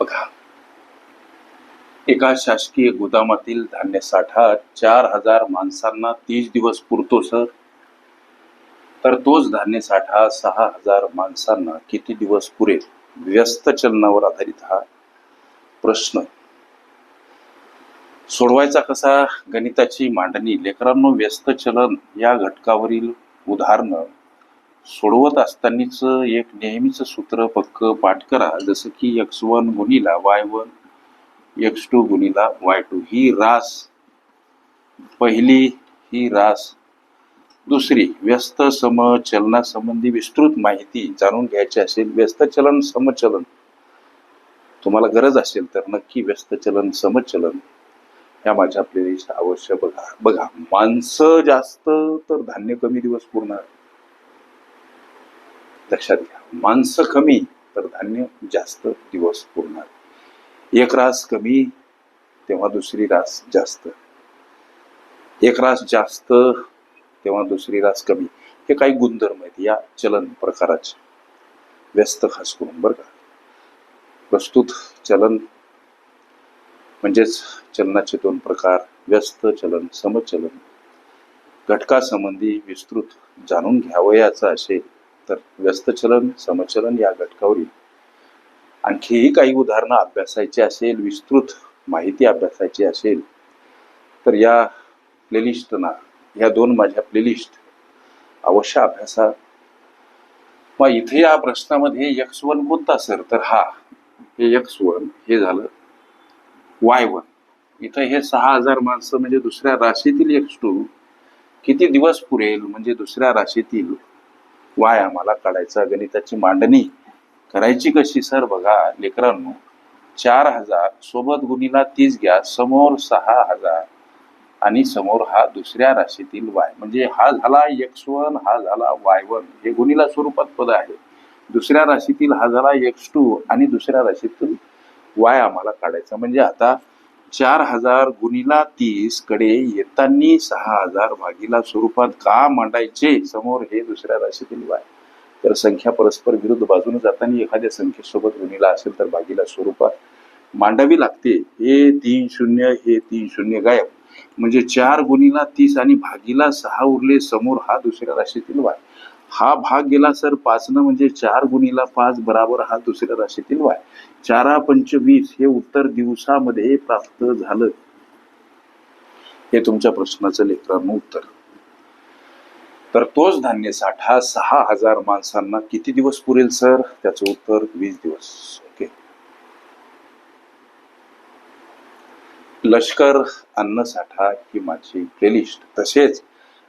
बघा. एका शासकीय गोदामातील धान्य साठा चार हजार माणसांना तीस दिवस पुरतो सर. तर तोच धान्य साठा सहा हजार माणसांना किती दिवस पुरेल? व्यस्त चलनावर आधारित हा प्रश्न सोडवायचा कसा? गणिताची मांडणी. लेकरांनो व्यस्त चलन या घटकावरील उदाहरणं सोडवत असतानाच एक नेहमीच सूत्र पक्क पाठ करा. जसं की एक्स वन गुणिला वाय वन एक्स टू गुणिला वाय टू ही रास. पहिली ही रास. दुसरी व्यस्त सम चलनासंबंधी विस्तृत माहिती जाणून घ्यायची असेल. व्यस्त चलन समचलन. तुम्हाला गरज असेल तर नक्की व्यस्त चलन समचलन या माझ्या प्लेलिस्ट अवश्य बघा. बघा माणसं जास्त तर धान्य कमी दिवस पुरणार. लक्षात घ्या. माणसं कमी तर धान्य जास्त दिवस पुरणार. एक रास कमी तेव्हा दुसरी रास जास्त. एक रास जास्त तेव्हा दुसरी रास कमी. हे काही गुणधर्म आहेत या चलन प्रकाराचे. व्यस्त खास करून बरं का? प्रस्तुत चलन म्हणजेच चलनाचे दोन प्रकार व्यस्त चलन समचलन. घटकासंबंधी विस्तृत जाणून घ्यावयाचं असेल. तर व्यस्त चलन समचलन या घटकावरील. आणखीही काही उदाहरणं अभ्यासायची असेल विस्तृत माहिती अभ्यासायची असेल तर या प्लेलिस्टना या दोन माझ्या प्लेलिस्ट अवश्य अभ्यासा. मग इथे या प्रश्नामध्ये यक्स वन कोणता सर? तर हा हे यक्स वन हे झालं वाय वन. इथं हे सहा हजार माणसं म्हणजे दुसऱ्या राशीतील यक्स टू किती दिवस पुरेल? म्हणजे दुसऱ्या राशीतील वाय आम्हाला काढायचा गणिताची मांडणी करायची कशी? सर बघा लेकरांनो चार हजार सोबत गुणीला तीस घ्या समोर सहा हजार आणि समोर हा दुसऱ्या राशीतील वाय. म्हणजे हा झाला एक्स वन हा झाला वाय वन. हे गुणीला स्वरूपात पद आहे. दुसऱ्या राशीतील हा झाला एक्स टू आणि दुसऱ्या राशीतील वाय आम्हाला काढायचा. म्हणजे आता चार हजार गुणीला तीसकडे येताना सहा हजार भागीला स्वरूपात का मांडायचे? समोर हे दुसऱ्या राशीतील वाय. तर संख्या परस्पर विरुद्ध बाजूने जाताना एखाद्या संख्येसोबत गुणीला असेल तर भागीला स्वरूपात मांडावी लागते. हे तीन शून्य हे तीन शून्य गायब. म्हणजे चार गुणीला तीस आणि भागीला सहा उरले समोर हा दुसऱ्या राशीतील वाय. हा भाग गेला सर पाचनं म्हणजे चार गुणीला पाच बराबर हा दुसऱ्या राशीतील वाय. चारा पंचवीस हे उत्तर दिवसामध्ये प्राप्त झालं. हे तुमच्या प्रश्नाचं लेकरांनो उत्तर. तर तोच धान्य साठा सहा हजार माणसांना किती दिवस पुरेल सर? त्याचं उत्तर वीस दिवस. ओके. लष्कर अन्न साठा ही माझी प्लेलिस्ट तसेच